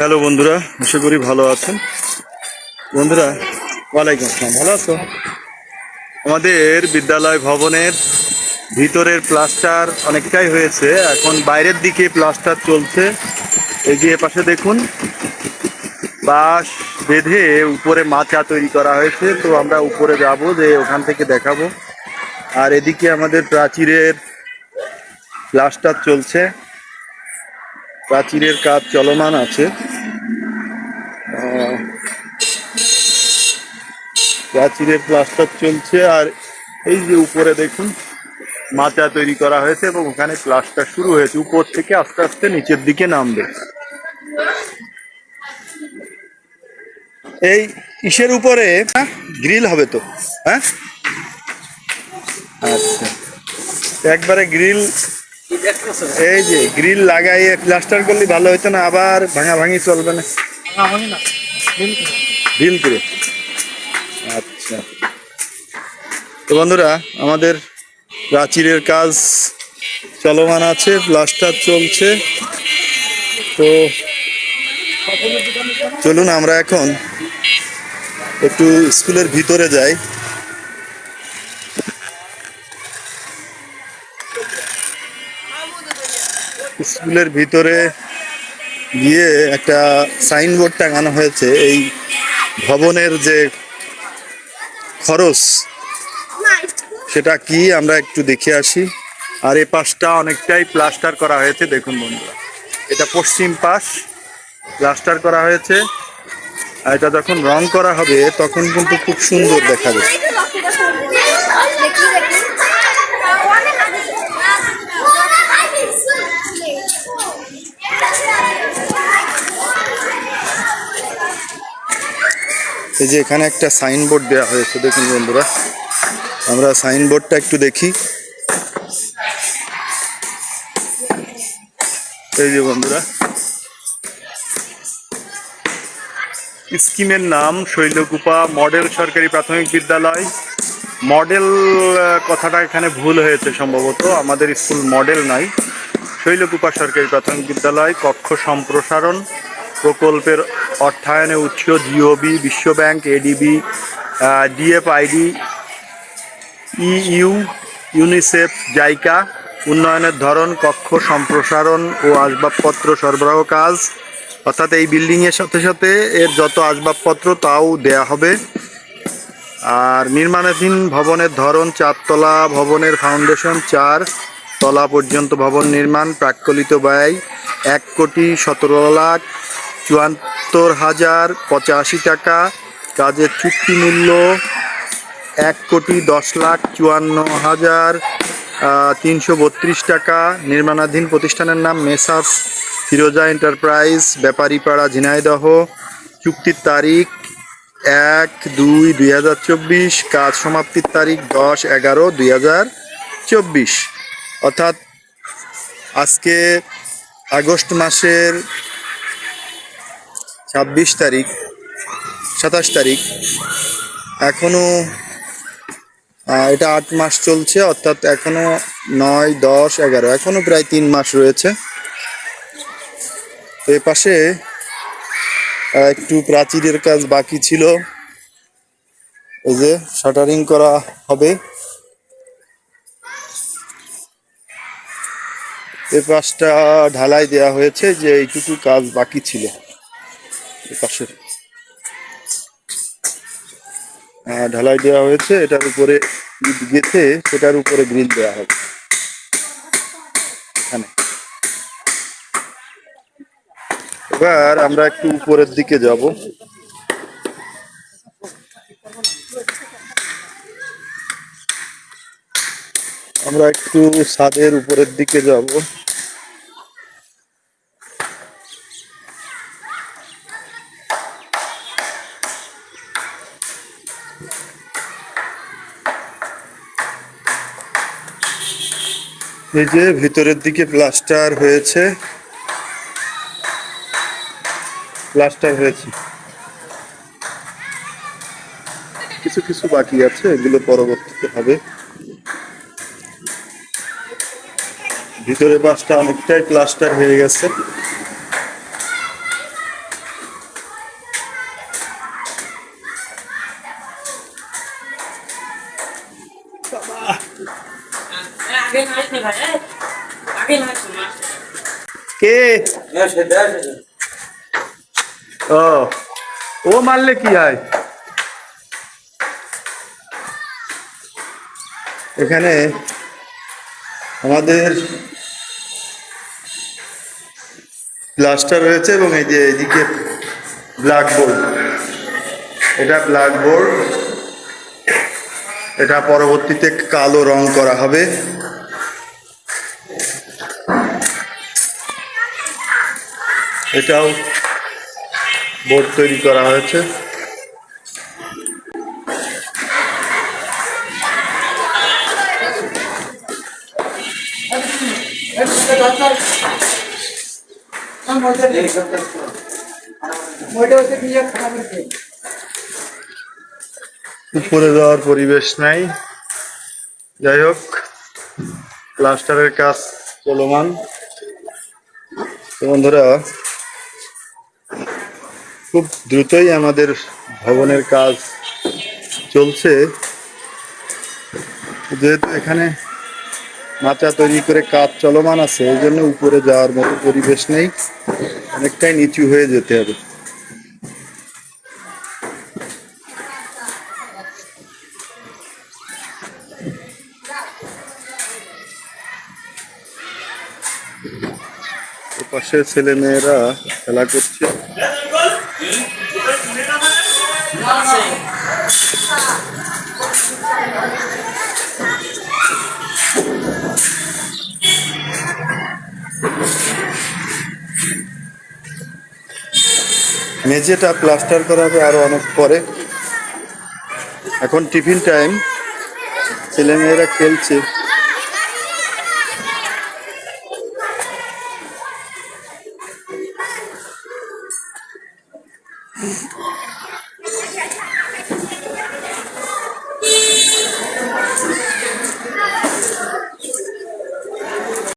Hello বন্ধুরা, আশা করি ভালো আছেন। বন্ধুরা, ওয়ালাইকুম আসসালাম, ভালো আছো? আমাদের বিদ্যালয় ভবনের ভিতরের প্লাস্টার অনেকটাই হয়েছে, এখন বাইরের দিকে প্লাস্টার চলছে। এগিয়ে পাশে দেখুন, বাঁশ বেঁধে উপরে মাচা তৈরি করা হয়েছে, তো আমরা উপরে যাব, যে ওখান থেকে দেখাবো। আর এদিকে আমাদের প্রাচীরের প্লাস্টার চলছে। প্রাচীরের কাজ চলমান আছে। প্রাচীরের প্লাস্টার চলছে আর এই যে উপরে দেখুন, মাচা তৈরি করা হয়েছে এবং ওখানে প্লাস্টার শুরু হয়েছে। উপর থেকে আস্তে আস্তে নিচের দিকে নামবে। এই ইসের উপরে গ্রিল হবে তো হ্যাঁ? আচ্ছা। একবারে গ্রিল এই যে গ্রিল লাগাইয়ে প্লাস্টার করলে ভালো হতো না আবার ভাঙা ভাঙি চলবে না। ঢিল করে। আচ্ছা। তো বন্ধুরা আমাদের প্রাচীরের কাজ চলমান আছে প্লাস্টার চলছে। তো চলুন আমরা এখন একটু স্কুলের ভিতরে যাই। স্কুলের ভিতরে গিয়ে একটা সাইনবোর্ড টাঙানো হয়েছে। এই ভবনের যে খরচ, সেটা কি আমরা একটু দেখে আসি। আর এই পাশটা অনেকটাই প্লাস্টার করা হয়েছে, দেখুন বন্ধুরা। এটা পশ্চিম পাশ, প্লাস্টার করা হয়েছে। আর এটা যখন রং করা হবে, তখন কিন্তু খুব সুন্দর দেখা দেখাবে এই যে এখানে একটা সাইনবোর্ড দেওয়া হয়েছে, দেখুন বন্ধুরা। আমরা সাইনবোর্ডটা একটু দেখি। এই যে বন্ধুরা। স্কিমের নাম শৈলকুপা, মডেল সরকারি প্রাথমিক বিদ্যালয়। মডেল কথাটা এখানে ভুল হয়েছে সম্ভবত, আমাদের স্কুল মডেল নাই। শৈলকুপা সরকারি প্রাথমিক বিদ্যালয়, কক্ষ সম্প্রসারণ। প্রকল্পের অর্থায়নে উৎস জিওবি বিশ্বব্যাংক ADB DFID EU UNICEF JICA উন্নয়নের ধরন, কক্ষ সম্প্রসারণ ও আসবাবপত্র সরবরাহ কাজ। অর্থাৎ এই বিল্ডিংয়ের সাথে সাথে এর যত আসবাবপত্র, তাও দেয়া হবে। আর নির্মাণাধীন ভবনের ধরন, চারতলা ভবনের ফাউন্ডেশন চার তলা পর্যন্ত ভবন নির্মাণ, প্রাক্কলিত ব্যয় এক কোটি সতেরো লাখ চুয়াত্তর হাজার পঁচাশি টাকা। কাজের চুক্তি মূল্য এক কোটি দশ লাখ চুয়ান্ন হাজার তিনশো বত্রিশ টাকা। নির্মাণাধীন প্রতিষ্ঠানের নাম মেসাস ফিরোজা এন্টারপ্রাইজ ব্যাপারীপাড়া ঝিনাইদহ। চুক্তির তারিখ এক দুই দুই হাজার চব্বিশ, কাজ সমাপ্তির তারিখ দশ এগারো দুই হাজার চব্বিশ। অর্থাৎ আজকে আগস্ট মাসের ছাব্বিশ তারিখ সাতাশ তারিখ। এখনও আহ, এটা আট মাস চলছে অর্থাৎ এখনও নয় দশ এগারো এখনও প্রায় তিন মাস রয়েছে। এ পাশে একটু প্রাচীরের কাজ বাকি ছিল। এই যে শাটারিং করা হবে। এ পাশটা ঢালাই দেওয়া হয়েছে যে এইটুকু কাজ বাকি ছিল। এ পাশের ঢালাই দেওয়া হয়েছে, এটার উপরে ইট গেঁথে সেটার উপরে গ্রিল দেওয়া হবে। এখানে। এবার আমরা একটু উপরের দিকে যাব। আমরা একটু ছাদের উপরের দিকে যাব। এই যে ভিতরের দিকে প্লাস্টার হয়েছে। প্লাস্টার হয়েছে। কিছু কিছু বাকি আছে, এগুলো পরবর্তীতে হবে। ভিতরে বাসটা অনেকটাই প্লাস্টার হয়ে গেছে। বাবা কে? ও ও মারলে কি হয়? এখানে আমাদের প্লাস্টার রয়েছে এবং এই যে এদিকে ব্ল্যাকবোর্ড। এটা ব্ল্যাকবোর্ড। এটা পরবর্তীতে কালো রং করা হবে। এটাও বোর্ড তৈরি করা হয়েছে। উপরে যাওয়ার পরিবেশ নাই। যাই হোক, প্লাস্টারের কাজ চলমান। বন্ধুরা, খুব দ্রুতই আমাদের ভবনের কাজ চলছে। যেহেতু এখানে মাচা তৈরি করে কাজ চলমান আছে, এই জন্য উপরে যাওয়ার মতো পরিবেশ নেই। অনেকটাই নিচু হয়ে যেতে হবে। ছেলে মেয়েরা খেলা করছে। মেঝেটা প্লাস্টার করা হবে আরও অনেক পরে। এখন টিফিন টাইম। ছেলেমেয়েরা খেলছে।